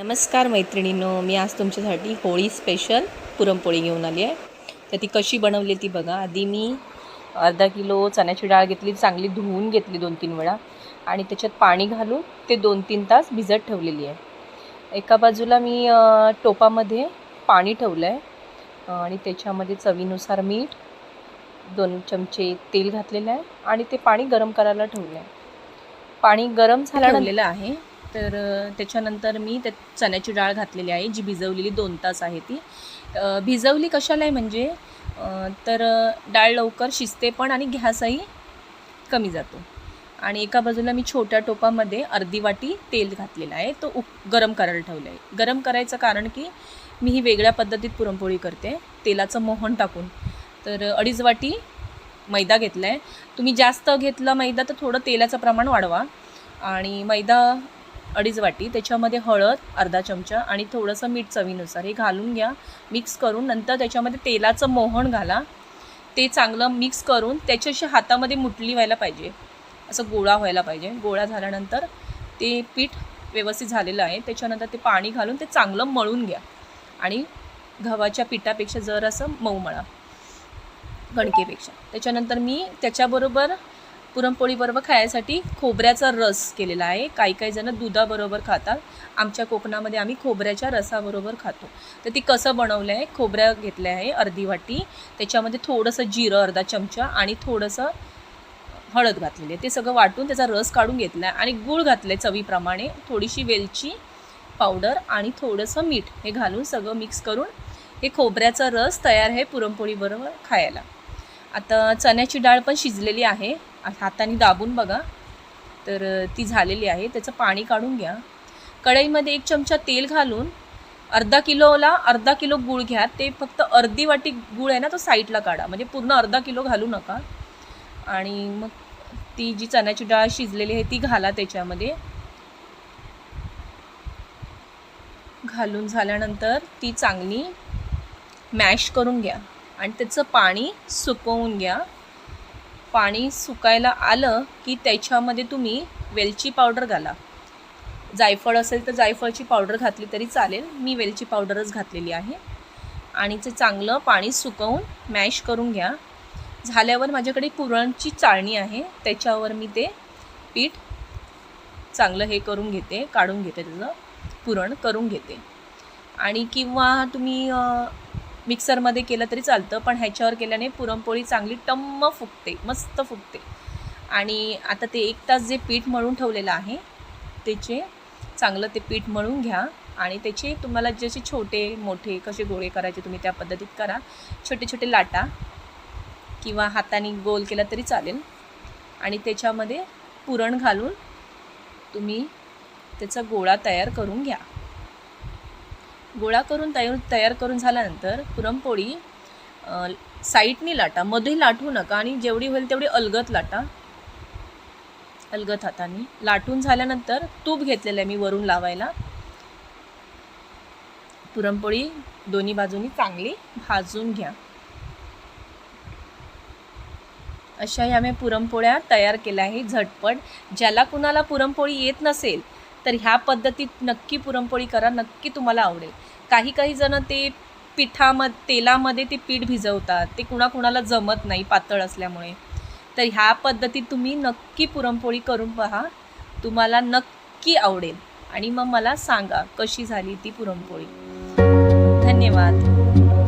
नमस्कार मैत्रिणींनो मी आज तुमच्यासाठी होळी स्पेशल पुरणपोळी घेऊन आली आहे. तर ती कशी बनवली ती बघा. आधी मी अर्धा किलो चण्याची डाळ घेतली चांगली धुवून घेतली दोन तीन वेळा आणि त्याच्यात पाणी घालून ते दोन तीन तास भिजत ठेवलेली आहे. एका बाजूला मी टोपामध्ये पाणी ठेवलं आहे आणि त्याच्यामध्ये चवीनुसार मीठ दोन चमचे तेल घातलेलं आहे आणि ते पाणी गरम करायला ठेवलं आहे पाणी गरम झालं आहे. तर त्याच्यानंतर मी त्या चण्याची डाळ घातलेली आहे जी भिजवलेली दोन तास आहे ती. भिजवली कशाला आहे म्हणजे तर डाळ लवकर शिजते पण आणि घ्यासही कमी जातो. आणि एका बाजूला मी छोट्या टोपामध्ये अर्धी वाटी तेल घातलेलं आहे तो उप गरम करायला ठेवलं आहे गरम करायचं कारण की मी ही वेगळ्या पद्धतीत पुरणपोळी करते तेलाचं मोहन टाकून. तर अडीच वाटी मैदा घेतला आहे तुम्ही जास्त घेतला मैदा तर थोडं तेलाचं प्रमाण वाढवा. आणि मैदा अडीच वाटी त्याच्यामध्ये हळद अर्धा चमचा आणि थोडंसं मीठ चवीनुसार. हे घालून घ्या मिक्स करून नंतर त्याच्यामध्ये तेलाचं मोहन घाला. ते चांगलं मिक्स करून त्याच्याशी हातामध्ये मुटली व्हायला पाहिजे. असं गोळा व्हायला पाहिजे. गोळा झाल्यानंतर ते पीठ व्यवस्थित झालेलं आहे. त्याच्यानंतर ते पाणी घालून ते चांगलं मळून घ्या. आणि गव्हाच्या पिठापेक्षा जर असं मऊ मळा. कणकेपेक्षा त्याच्यानंतर मी त्याच्याबरोबर पुरणपोळीबरोबर खायसाठी खोबऱ्याचा रस केलेला आहे. काही काही जण दुधाबरोबर खातात. आमच्या कोकणामध्ये आम्ही खोबऱ्याच्या रसाबरोबर खातो. तर ती कसं बनवलं आहे? खोबऱ्या घेतलं आहे अर्धी वाटी. त्याच्यामध्ये थोडंसं जिरं अर्धा चमचा आणि थोडंसं हळद घातलेली आहे. ते सगळं वाटून त्याचा रस काढून घेतला आहे आणि गूळ घातलं आहे चवीप्रमाणे. थोडीशी वेलची पावडर आणि थोडंसं मीठ हे घालून सगळं मिक्स करून हे खोबऱ्याचा रस तयार आहे पुरणपोळीबरोबर खायला. आता चण्याची डाळ पण शिजलेली आहे. हाताने दाबून बघा. तर ती झालेली आहे. त्याचं पाणी काढून घ्या. कढईमध्ये एक चमचा तेल घालून अर्धा किलोला अर्धा किलो गूळ घ्या. ते फक्त अर्धी वाटी गूळ आहे ना तो साईडला काढा. म्हणजे पूर्ण अर्धा किलो घालू नका. आणि मग ती जी चण्याची डाळ शिजलेली आहे ती घाला त्याच्यामध्ये. घालून झाल्यानंतर ती चांगली मॅश करून घ्या. आणि त्याचं पाणी सुकवून घ्या. पाणी सुकायला आलं की त्याच्यामध्ये तुम्ही वेलची पावडर घाला. जायफळ असेल तर जायफळची पावडर घातली तरी चालेल. मी वेलची पावडरच घातलेली आहे. आणि ते चांगलं पाणी सुकवून मॅश करून घ्या. झाल्यावर माझ्याकडे पुरणची चाळणी आहे. त्याच्यावर मी ते पीठ चांगलं हे करून घेते काढून घेते त्याचं. पुरण करून घेते. आणि किंवा तुम्ही मिक्सरमध्ये केलं तरी चालतं पण ह्याच्यावर केल्याने पुरणपोळी चांगली टम्म फुगते मस्त फुगते. आणि आता ते एक तास जे पीठ मळून ठेवलेलं आहे त्याचे चांगलं ते पीठ मळून घ्या आणि त्याचे तुम्हाला जसे छोटे मोठे कसे गोळे करायचे तुम्ही त्या पद्धतीत करा. छोटे छोटे लाटा किंवा हाताने गोल केला तरी चालेल. आणि त्याच्यामध्ये पुरण घालून तुम्ही त्याचा गोळा तयार करून घ्या. गोळा करून तयार तयार करून झाल्यानंतर पुरणपोळी साईटनी साईडनी लाटा मध्ये लाटू नका आणि जेवढी होईल तेवढी अलगत लाटा. अलगत हाताने. लाटून झाल्यानंतर तूप घेतलेलं आहे मी वरून लावायला. पुरणपोळी दोन्ही बाजूनी चांगली भाजून घ्या. अशा ह्या मी पुरणपोळ्या तयार केल्या आहे झटपट. ज्याला कुणाला पुरणपोळी येत नसेल तर ह्या पद्धतीत नक्की पुरणपोळी करा नक्की तुम्हाला आवडेल. काही काही जण ते पिठामध्ये तेलामध्ये ते पीठ भिजवतात. ते कुणाकुणाला जमत नाही पातळ असल्यामुळे. तर ह्या पद्धतीत तुम्ही नक्की पुरणपोळी करून पहा. तुम्हाला नक्की आवडेल. आणि मग मला सांगा कशी झाली ती पुरणपोळी. धन्यवाद.